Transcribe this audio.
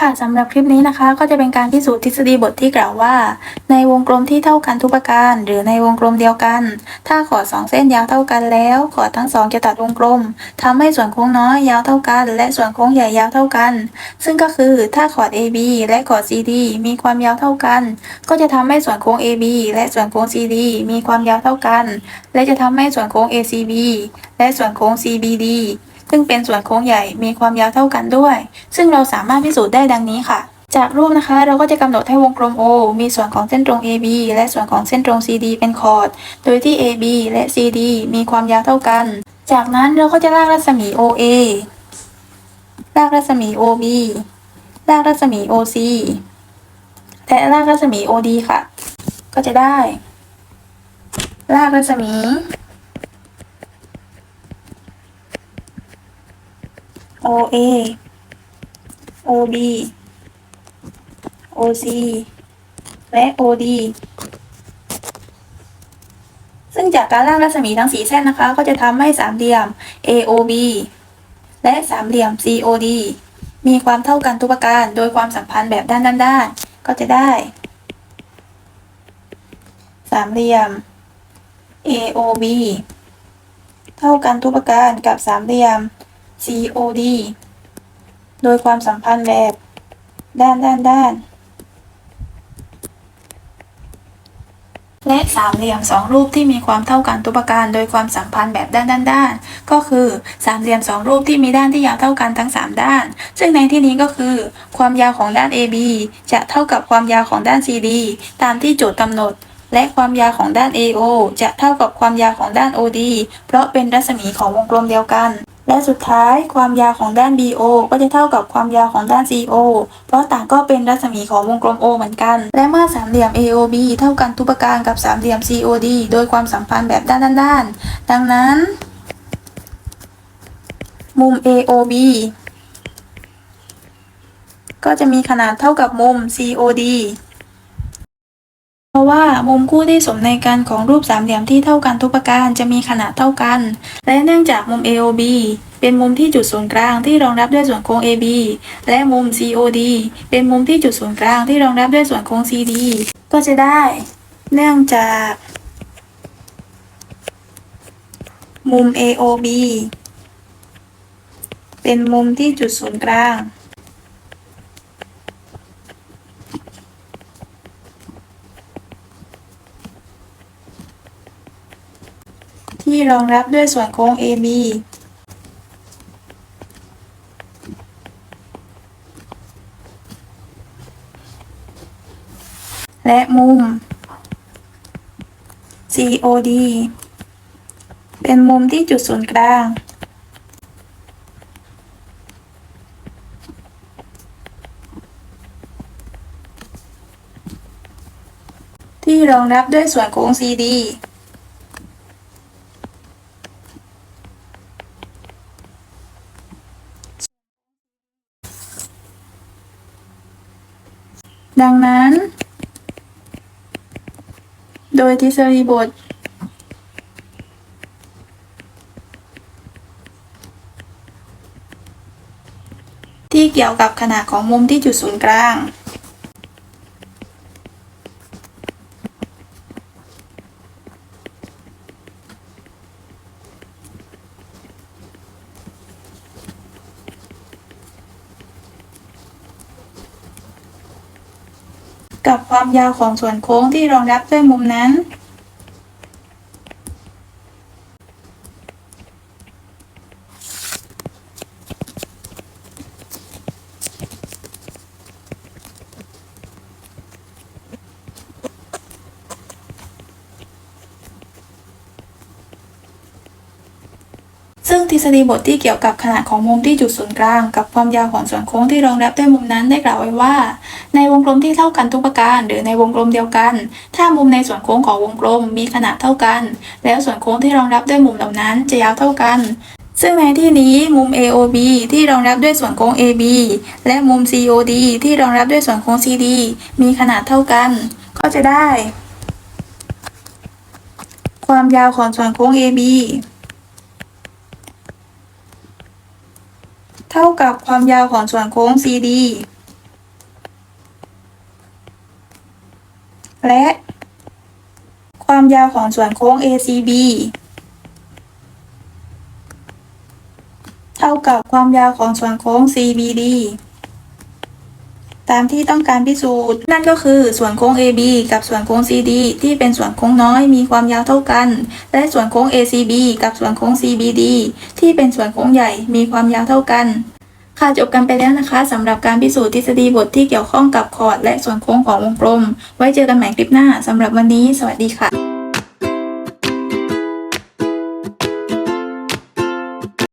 ค่ะสำหรับคลิปนี้นะคะ ก็จะเป็นการพิสูจน์ทฤษฎีบทที่กล่าวว่า ในวงกลมที่เท่ากันทุกประการ หรือในวงกลมเดียวกัน ถ้าขอดสองเส้นยาวเท่ากันแล้ว ขอดทั้งสองจะตัดวงกลมทำให้ส่วนโค้งน้อยยาวเท่ากัน และส่วนโค้งใหญ่ยาวเท่ากัน ซึ่งก็คือถ้าขอด AB และขอด CD มีความยาวเท่ากัน ก็จะทำให้ส่วนโค้ง AB และส่วนโค้ง CD มีความยาวเท่ากัน และจะทำให้ส่วนโค้ง ACB และส่วนโค้ง CBD ซึ่งเป็นส่วนโค้งใหญ่มีความยาวเท่ากันด้วย ซึ่งเราสามารถพิสูจน์ได้ดังนี้ค่ะ จากรูปนะคะ เราก็จะกำหนดให้วงกลม O มีส่วนของเส้นตรง AB และส่วนของเส้นตรง CD เป็นคอร์ดโดยที่ AB และ CD มีความยาวเท่ากัน จากนั้นเราก็จะลากรัศมี OA ลากรัศมี OB ลากรัศมี OC และลากรัศมี OD ค่ะ ก็จะได้ ลากรัศมี OA OB OC และ OD ซึ่งจากการล่างรัศมีทั้งสีเส้นนะคะ ก็จะทำให้สามเหลี่ยม AOB และสามเหลี่ยม COD มีความเท่ากันทุกประการ โดยความสัมพันธ์แบบด้านด้านด้านๆก็จะได้ สามเหลี่ยม AOB เท่ากันทุกประการกับสามเหลี่ยม COD โดยความสัมพันธ์แบบ ด้านด้านด้าน และสามเหลี่ยมสองรูปที่มีความเท่ากันทุกประการ โดยความสัมพันธ์แบบด้านด้านด้าน ก็คือสามเหลี่ยมสองรูปที่มีด้านที่ยาวเท่ากันทั้งสามด้าน ซึ่งในที่นี้ก็คือ ความยาวของด้าน AB จะเท่ากับความยาวของด้าน CD ตามที่โจทย์กำหนดและความยาวของด้าน AO จะเท่ากับความยาวของด้าน OD เพราะเป็นรัศมีของวงกลมเดียวกัน และสุดท้ายความยาวของด้าน BO ก็จะเท่ากับความยาวของด้าน CO เพราะต่างก็เป็นรัศมีของวงกลม O เหมือนกัน และเมื่อสามเหลี่ยม AOB เท่ากันทุกประการกับสามเหลี่ยม COD โดยความสัมพันธ์แบบด้านด้านๆดังนั้น มุม AOB ก็จะมีขนาดเท่ากับมุม COD เพราะว่ามุมคู่ที่สมในกันของรูปสามเหลี่ยมที่เท่ากันทุกประการจะมีขนาดเท่ากัน และเนื่องจากมุม AOB เป็นมุมที่จุดศูนย์กลางที่รองรับด้วยส่วนโค้ง AB และมุม COD เป็นมุมที่จุดศูนย์กลางที่รองรับด้วยส่วนโค้ง CD ก็จะได้ เนื่องจาก มุม AOB เป็นมุมที่จุดศูนย์กลาง ที่รองรับด้วยส่วนโค้ง AB และมุม COD เป็นมุมที่จุดศูนย์กลาง ที่รองรับด้วยส่วนโค้ง CD ดังนั้น โดยทฤษฎีบท ที่เกี่ยวกับขนาดของมุมที่จุดศูนย์กลาง กับความยาวของส่วนโค้งที่รองรับด้วยมุมนั้น ทฤษฎีบทที่เกี่ยวกับขนาดของมุมที่จุดศูนย์กลาง กับความยาวของส่วนโค้งที่รองรับด้วยมุมนั้นได้กล่าวไว้ว่า ในวงกลมที่เท่ากันทุกประการ หรือในวงกลมเดียวกัน ถ้ามุมในส่วนโค้งของวงกลมมีขนาดเท่ากัน แล้วส่วนโค้งที่รองรับด้วยมุมเหล่านั้นจะยาวเท่ากันซึ่งในที่นี้มุม AOB ที่รองรับด้วยส่วนโค้ง AB และมุม COD ที่รองรับด้วยส่วนโค้ง CD มีขนาดเท่ากัน ก็จะได้ ความยาวของส่วนโค้ง AB เท่ากับความยาวของส่วนโค้ง CD และ ความยาวของส่วนโค้ง ACB เท่ากับความยาวของส่วนโค้ง CBD ตามที่ต้องการพิสูจน์ นั่นก็คือส่วนโค้ง AB กับส่วนโค้ง CD ที่เป็นส่วนโค้งน้อยมีความยาวเท่ากัน และส่วนโค้ง ACB กับส่วนโค้ง CBD ที่เป็นส่วนโค้งใหญ่มีความยาวเท่ากันค่ะจบกันไปแล้วนะคะสำหรับการพิสูจน์ทฤษฎีบทที่เกี่ยวข้องกับคอร์ดและส่วนโค้งของวงกลม ไว้เจอกันใหม่คลิปหน้าสำหรับวันนี้ สวัสดีค่ะ